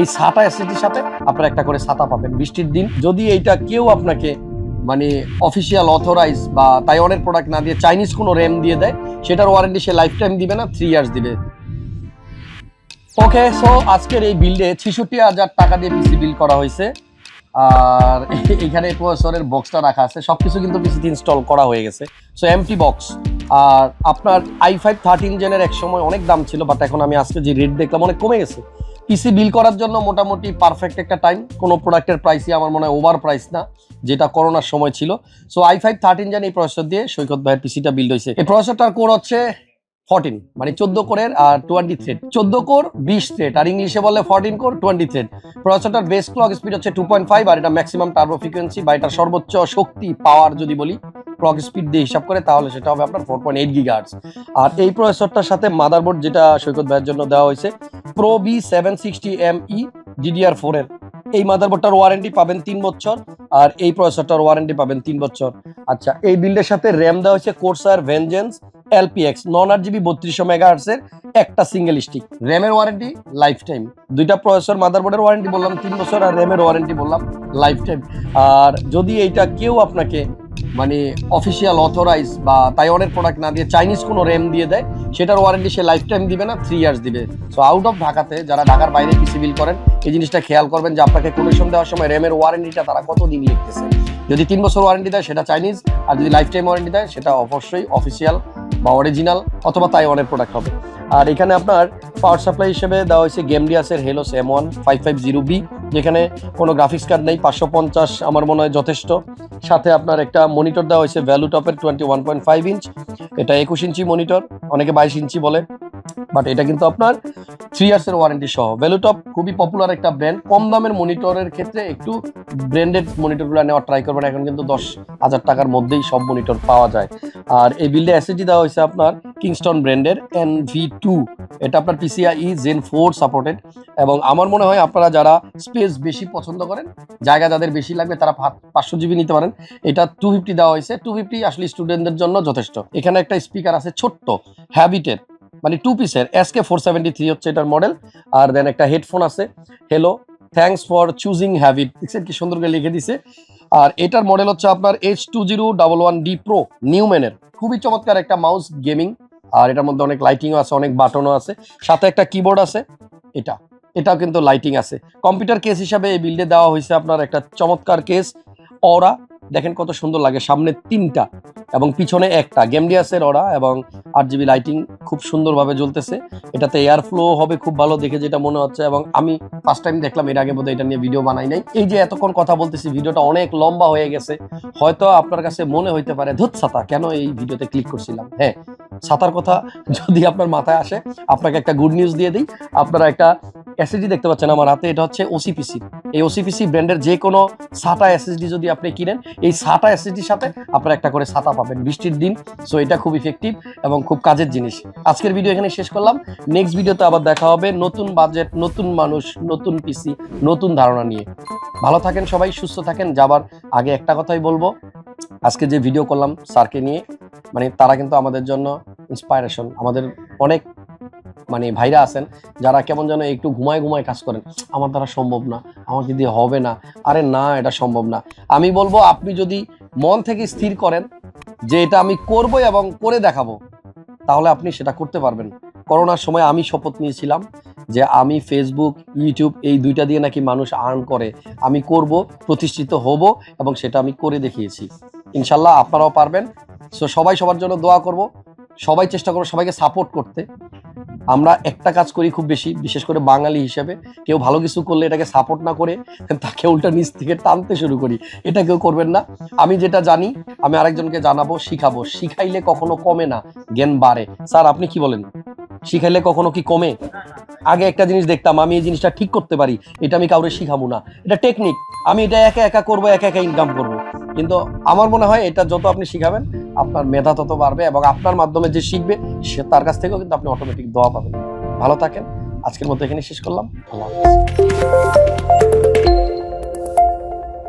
এই ছাতা অ্যাসিটির সাথে আপনারা একটা করে ছাতা পাবেন বৃষ্টির দিন। যদি এইটা কেউ আপনাকে মানে অফিসিয়াল অথরাইজ বা তাইওয়ানের প্রোডাক্ট না দিয়ে চাইনিজ কোনো র্যাম দিয়ে দেয়, সেটার ওয়ারেন্টি সে লাইফ টাইম দিবে না থ্রি ইয়ার্স দিবে। ওকে সো আজকের এই বিল্ডে ছেষট্টি হাজার টাকা দিয়ে পিসি বিল করা হয়েছে। আর এখানে প্রসেসরের বক্সটা রাখা আছে, সবকিছু কিন্তু পিসিতে ইনস্টল করা হয়ে গেছে। সো এমটি বক্স আর আপনার আই ফাইভ থার্টিন জেনের এক সময় অনেক দাম ছিল বাট এখন আমি আজকে যে রেট দেখলাম অনেক কমে গেছে। পিসি বিল করার জন্য মোটামুটি পারফেক্ট একটা টাইম কোনো প্রোডাক্টের প্রাইসই আমার মনে হয় ওভার প্রাইস না, যেটা করোনার সময় ছিল। So I five thirteen gen এই প্রসেসর দিয়ে সৈকত ভাইয়ের পিসিটা বিল্ড হয়েছে। এই প্রসেসরটার কোর হচ্ছে ফোরটিন মানে চোদ্দ কোরের আর টোয়েন্টি থ্রেড চোদ্দ কোর বিশ থ্রেড আর ইংলিশে বলে ফর্টিন কোর টোয়েন্টি থ্রেড প্রসেসরটার বেস ক্লক স্পিড হচ্ছে টু পয়েন্ট ফাইভ আর এটা ম্যাক্সিমাম টার্বো ফ্রিকোয়েন্সি বা এটা সর্বোচ্চ শক্তি পাওয়ার যদি বলি। ক্লক স্পিড দিয়ে হিসাব করে, তাহলে সেটা হবে আপনার ফোর পয়েন্ট এইট গিগার্স আর এই প্রসেসরটার সাথে মাদারবোর্ড যেটা সৈকত ভাইয়ের জন্য দেওয়া হয়েছে pro B seven sixty M E DDR four এর। এই মাদারবোর্ডটার ওয়ারেন্টি পাবেন তিন বছর, আর এই প্রসেসরটার ওয়ারেন্টি পাবেন তিন বছর। আচ্ছা এই বিল্ডের সাথে র্যাম দেওয়া হয়েছে কোর্সার ভেঞ্জেন্স এলপিএক্স নন আট জিবি বত্রিশশো মেগাহার্সের একটা সিঙ্গেল স্টিক র্যামের ওয়ারেন্টি লাইফ টাইম দুইটা প্রসেসর মাদারবোর্ডের ওয়ারেন্টি বললাম, তিন বছর, আর র্যামের ওয়ারেন্টি বললাম লাইফ টাইম আর যদি এইটা কেউ আপনাকে মানে অফিসিয়াল অথরাইজ বা তাইওয়ানের প্রোডাক্ট না দিয়ে চাইনিজ কোনো র্যাম দিয়ে দেয়, সেটার ওয়ারেন্টি সে লাইফ টাইম দিবে না থ্রি ইয়ার্স দিবে। সো আউট অফ ঢাকাতে যারা ঢাকার বাইরে পিসি বিল করেন, এই জিনিসটা খেয়াল করবেন যে আপনাকে কোটেশন দেওয়ার সময় র্যামের ওয়ারেন্টিটা তারা কতদিন লিখতেছে। যদি তিন বছর ওয়ারেন্টি দেয়, সেটা চাইনিজ আর যদি লাইফ টাইম ওয়ারেন্টি দেয়, সেটা অবশ্যই অফিসিয়াল বা অরিজিনাল অথবা তাইওয়ানের প্রোডাক্ট হবে। আর এখানে আপনার পাওয়ার সাপ্লাই হিসেবে দেওয়া হয়েছে গেমডিয়াসের Helios M one five five zero B যেখানে কোনো গ্রাফিক্স কার্ড নেই, পাঁচশো পঞ্চাশ আমার মনে হয় যথেষ্ট। সাথে আপনার একটা মনিটর দেওয়া হয়েছে ভ্যালু টপের twenty one point five inch এটা একুশ ইঞ্চি মনিটর অনেকে বাইশ ইঞ্চি বলে। বাট এটা কিন্তু আপনার থ্রি ইয়ার্সের ওয়ারেন্টি সহ। ভ্যালুটপ খুবই পপুলার একটা ব্র্যান্ড কম দামের মনিটরের ক্ষেত্রে একটু ব্র্যান্ডেড মনিটরগুলো নেওয়ার ট্রাই করবেন। এখন কিন্তু দশ হাজার টাকার মধ্যেই সব মনিটর পাওয়া যায়। আর এই বিল্ডে অ্যাসিডি দেওয়া হয়েছে আপনার কিংস্টন ব্র্যান্ডের এন ভি টু এটা আপনার পিসিআই জেন ফোর সাপোর্টেড এবং আমার মনে হয় আপনারা যারা স্পেস বেশি পছন্দ করেন, জায়গা যাদের বেশি লাগবে তারা পাঁচশো জিবি নিতে পারেন। এটা টু ফিফটি দেওয়া হয়েছে। টু ফিফটি আসলে স্টুডেন্টদের জন্য যথেষ্ট। এখানে একটা স্পিকার আছে ছোট্ট হ্যাবিটের মানে টু পিসের S K four seventy three হচ্ছে এটার মডেল আর দেন একটা হেডফোন আছে। Hello thanks for choosing Havit দেখছেন কি সুন্দর করে লিখে দিছে। আর এটার মডেল হচ্ছে আপনার H two zero double one D pro নিউম্যানের খুবই চমৎকার একটা মাউস গেমিং আর এটার মধ্যে অনেক লাইটিংও আছে, অনেক বাটনও আছে। সাথে একটা কিবোর্ড আছে। এটা, এটাও কিন্তু লাইটিং আছে। কম্পিউটার কেস হিসাবে এই বিল্ডে দেওয়া হয়েছে আপনার একটা চমৎকার কেস অরা দেখেন কত সুন্দর লাগে, সামনে তিনটা। এবং পিছনে একটা গেমডিয়াসের ওরা এবং আট জিবি লাইটিং খুব সুন্দরভাবে জ্বলতেছে। এটাতে এয়ার ফ্লো হবে খুব ভালো দেখে যেটা মনে হচ্ছে এবং আমি ফার্স্ট টাইম দেখলাম, এর আগে বোধহয় এটা নিয়ে ভিডিও বানাই নাই। এই যে এতক্ষণ কথা বলতেছি ভিডিওটা অনেক লম্বা হয়ে গেছে। হয়তো আপনার কাছে মনে হইতে পারে ধুত ছাতা কেন এই ভিডিওতে ক্লিক করছিলাম? হ্যাঁ ছাতার কথা যদি আপনার মাথায় আসে, আপনাকে একটা গুড নিউজ দিয়ে দিই। আপনারা একটা এসএসডি দেখতে পাচ্ছেন আমার হাতে, এটা হচ্ছে ওসিপিসি এই ওসিপিসি ব্র্যান্ডের যে কোনো সাটা এসএসডি যদি আপনি কিনেন, এই সাটা এসএসডির সাথে আপনারা একটা করে ছাতা পাবেন বৃষ্টির দিন। সো এটা খুব ইফেক্টিভ এবং খুব কাজের জিনিস। আজকের ভিডিও এখানে শেষ করলাম। নেক্সট ভিডিওতে আবার দেখা হবে নতুন বাজেট নতুন মানুষ, নতুন পিসি নতুন ধারণা নিয়ে। ভালো থাকেন সবাই, সুস্থ থাকেন। যাবার আগে একটা কথাই বলব। আজকে যে ভিডিও করলাম স্যারকে নিয়ে মানে তারা কিন্তু আমাদের জন্য ইন্সপায়ারেশন আমাদের অনেক মানে ভাইরা আছেন, যারা কেমন যেন একটু ঘুমায় ঘুমায় কাজ করেন, আমার দ্বারা সম্ভব না, আমাকে দিয়ে হবে না। আরে না, এটা সম্ভব না। আমি বলব, আপনি যদি মন থেকে স্থির করেন যে এটা আমি করব এবং করে দেখাবো, তাহলে আপনি সেটা করতে পারবেন। করোনার সময় আমি শপথ নিয়েছিলাম যে আমি ফেসবুক ইউটিউব এই দুইটা দিয়ে নাকি মানুষ আর্ন করে। আমি করব, প্রতিষ্ঠিত হব এবং সেটা আমি করে দেখিয়েছি। ইনশাল্লাহ আপনারাও পারবেন। সো সবাই সবার জন্য দোয়া করব। সবাই চেষ্টা করব সবাইকে সাপোর্ট করতে। আমরা একটা কাজ করি খুব বেশি, বিশেষ করে বাঙালি হিসেবে। কেউ ভালো কিছু করলে এটাকে সাপোর্ট না করে তাকে উল্টা নিচ থেকে টানতে শুরু করি। এটা কেউ করবেন না। আমি যেটা জানি, আমি আরেকজনকে জানাব, শিখাবো। শিখাইলে কখনো কমে না, জ্ঞান বাড়ে। স্যার, আপনি কি বলেন? শিখাইলে কখনো কি কমে? আগে একটা জিনিস দেখতাম, আমি এই জিনিসটা ঠিক করতে পারি, এটা আমি কাউরে শিখাবো না। এটা টেকনিক আমি এটা একা একা করব, একা একা ইনকাম করব। কিন্তু আমার মনে হয় এটা যত আপনি শিখাবেন, আপনার মেধা তত বাড়বে এবং আপনার মাধ্যমে যে শিখবে, সে তার কাছ থেকেও কিন্তু আপনি অটোমেটিক দোয়া পাবেন। ভালো থাকেন, আজকের মতো এখানে শেষ করলাম। আল্লাহ